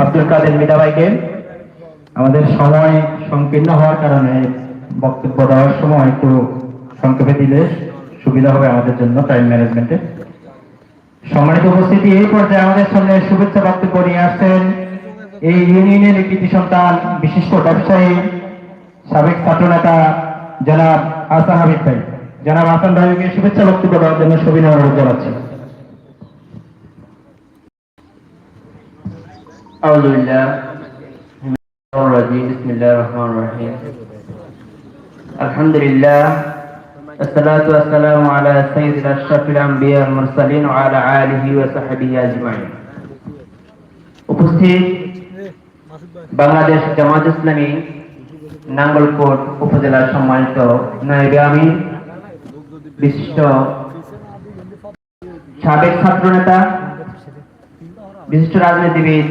আব্দুল কাদের মিদা আমাদের সময় সংকীর্ণ হওয়ার কারণে বক্তব্য দেওয়ার সময় একটু সংক্ষেপে দিলে সুবিধা হবে আমাদের জন্য টাইম ম্যানেজমেন্টে সম্মানিত উপস্থিতি, এই পর্যায়ে আমাদের সামনে শুভেচ্ছা বক্তব্য নিয়ে আসছেন এই ইউনিয়নের একটি সন্তান বিশিষ্ট ব্যবসায়ী, সাবেক ছাত্রনেতা জনাব আসান হাবিব ভাই। জনাব আসান ভাইকে শুভেচ্ছা বক্তব্য দেওয়ার জন্য সবিনয় অনুরোধ জানাচ্ছি। أعوذ بالله من الشيطان الرجيم بسم الله الرحمن الرحيم الحمد لله الصلاة والسلام على سيد الأشرف الأنبياء والمرسلين وعلى آله وصحبه أجمعين উপস্থিত বাংলাদেশ জামাত ইসলামী নাঙ্গলকোট উপজেলার সম্মানিত নায়েবে আমি বিশিষ্ট সাবেক ছাত্রনেতা বিশিষ্ট রাজনীতিবিদ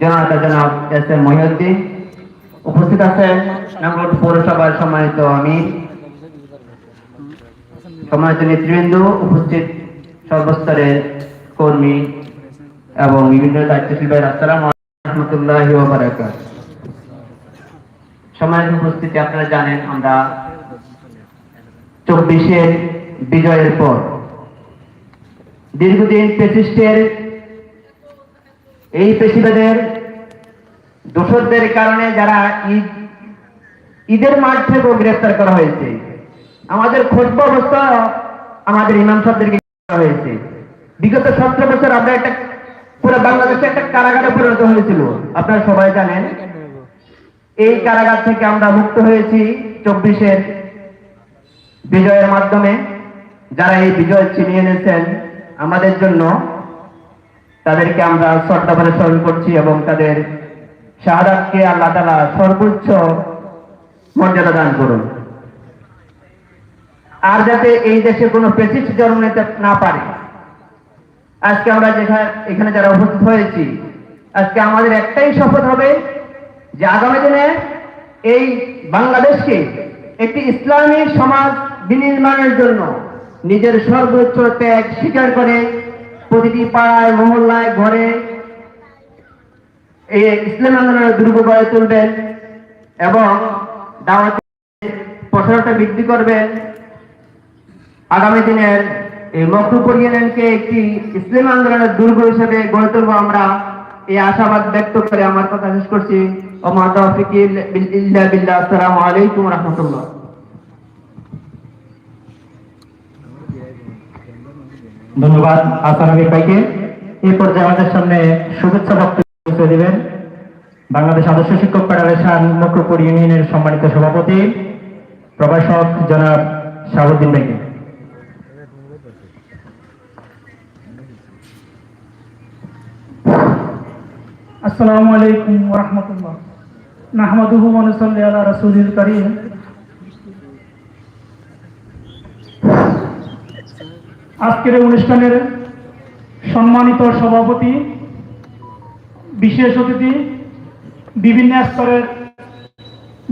জননেতা জনাব এস এম মহিউদ্দিন। উপস্থিত আছেন নাঙ্গল পৌরসভার সম্মানিত আমি সম্মানিত নেতৃবৃন্দ, উপস্থিত সর্বস্তরের কর্মী এবং বিভিন্ন দায়িত্বশীল ভাই আসসালাম রহমতুল্লাহ সম্মানিত উপস্থিতি, আপনারা জানেন আমরা চব্বিশের বিজয়ের পর। দীর্ঘদিন পেসিস্টের এই পেশিবাদের দোষরদের কারণে যারা ঈদ, ঈদের মাঠ থেকেও গ্রেফতার করা হয়েছে। আমাদের খোঁজ অবস্থা আমাদের ইমাম সাহেবদেরকে করা হয়েছে। বিগত সতেরো বছর আমরা একটা পুরো বাংলাদেশে একটা কারাগারে পরিণত হয়েছিল। আপনারা সবাই জানেন, এই কারাগার থেকে আমরা মুক্ত হয়েছি চব্বিশের বিজয়ের মাধ্যমে। যারা এই বিজয় ছিনিয়ে এনেছেন, আমাদের জন্য তাদেরকে আমরা শ্রদ্ধাভরে স্মরণ করছি এবং তাদের শাহাদাতকে আল্লাহ তালা সর্বোচ্চ মর্যাদা দান করুন। আর যাতে এই দেশে কোনো পেসিস্ট জন্ম নিতে না পারে। আজকে আমরা যেখানে, এখানে যারা উপস্থিত হয়েছি, আজকে আমাদের একটাই শপথ হবে যে আগামী দিনে এই বাংলাদেশকে একটি ইসলামী সমাজ বিনির্মাণের জন্য নিজের সর্বোচ্চ ত্যাগ স্বীকার করে প্রতিটি পাড়ায়, মহল্লায়, ঘরে এই ইসলাম আন্দোলনের দুর্গ গড়ে তুলবেন এবং দাওয়াত প্রসারটা বৃদ্ধি করবেন। আগামী দিনের এই মকরুপুর ইউনিয়নকে একটি ইসলাম আন্দোলনের দুর্গ হিসেবে গড়ে তুলবো আমরা। এই আশাবাদ ব্যক্ত করে আমার কথা শেষ করছি। ও মাদাফিক ইল্লা বিল্লাহ, আসসালামু আলাইকুম রহমতুল্লাহ। ধন্যবাদ। আসান হাবিব ভাইকে। এই পর্যায়ে আমাদের সামনে শুভেচ্ছা বক্তব্য দিবেন বাংলাদেশ আদর্শ শিক্ষক ফেডারেশন মকরপুর ইউনিয়নের সম্মানিত সভাপতি, প্রভাষক জনাব শাহাবুদ্দিন ভাইকে। আসসালামু আলাইকুম ওরহমতুল্লাহ নাহমাদুহু ওয়া নুসাল্লি আলা আজকের অনুষ্ঠানের সম্মানিত সভাপতি, বিশেষ অতিথি, বিভিন্ন স্তরের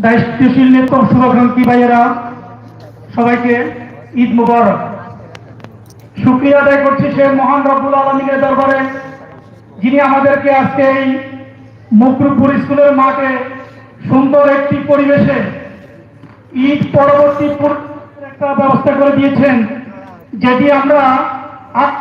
দায়িত্বশীল নেতা শুভাকাঙ্ক্ষী ভাইয়েরা, সবাইকে ঈদ মুবারক। শুক্রিয়া আদায় করছি সে মহান রব্বুল আলমিনের দরবারে, যিনি আমাদেরকে আজকে এই মকরুপুর স্কুলের মাঠে সুন্দর একটি পরিবেশে ঈদ পরবর্তী একটা ব্যবস্থা করে দিয়েছেন। যেটি আমরা আট